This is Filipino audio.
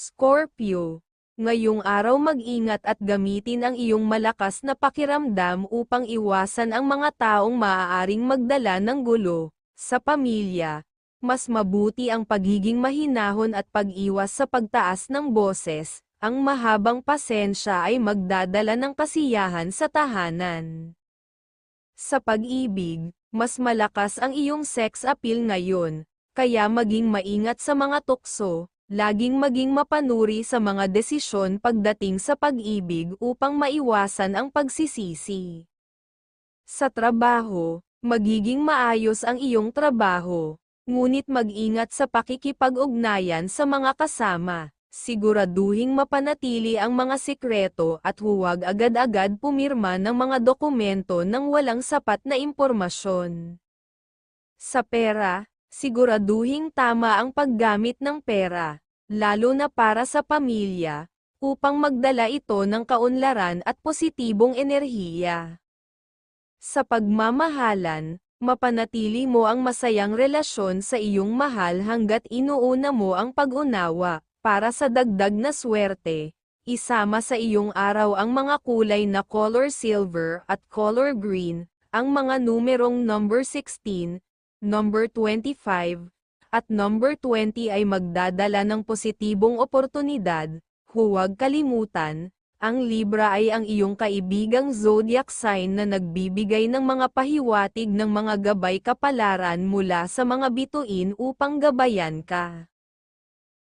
Scorpio. Ngayong araw mag-ingat at gamitin ang iyong malakas na pakiramdam upang iwasan ang mga taong maaaring magdala ng gulo. Sa pamilya, mas mabuti ang pagiging mahinahon at pag-iwas sa pagtaas ng boses, ang mahabang pasensya ay magdadala ng kasiyahan sa tahanan. Sa pag-ibig, mas malakas ang iyong sex appeal ngayon, kaya maging maingat sa mga tukso, laging maging mapanuri sa mga desisyon pagdating sa pag-ibig upang maiwasan ang pagsisisi. Sa trabaho, magiging maayos ang iyong trabaho, ngunit mag-ingat sa pakikipag-ugnayan sa mga kasama. Siguraduhing mapanatili ang mga sikreto at huwag agad-agad pumirma ng mga dokumento ng walang sapat na impormasyon. Sa pera, siguraduhing tama ang paggamit ng pera, lalo na para sa pamilya, upang magdala ito ng kaunlaran at positibong enerhiya. Sa pagmamahalan, mapanatili mo ang masayang relasyon sa iyong mahal hanggat inuuna mo ang pag-unawa, para sa dagdag na swerte. Isama sa iyong araw ang mga kulay na color silver at color green, ang mga numerong number 16, number 25, at number 20 ay magdadala ng positibong oportunidad. Huwag kalimutan, ang Libra ay ang iyong kaibigang zodiac sign na nagbibigay ng mga pahiwatig ng mga gabay kapalaran mula sa mga bituin upang gabayan ka.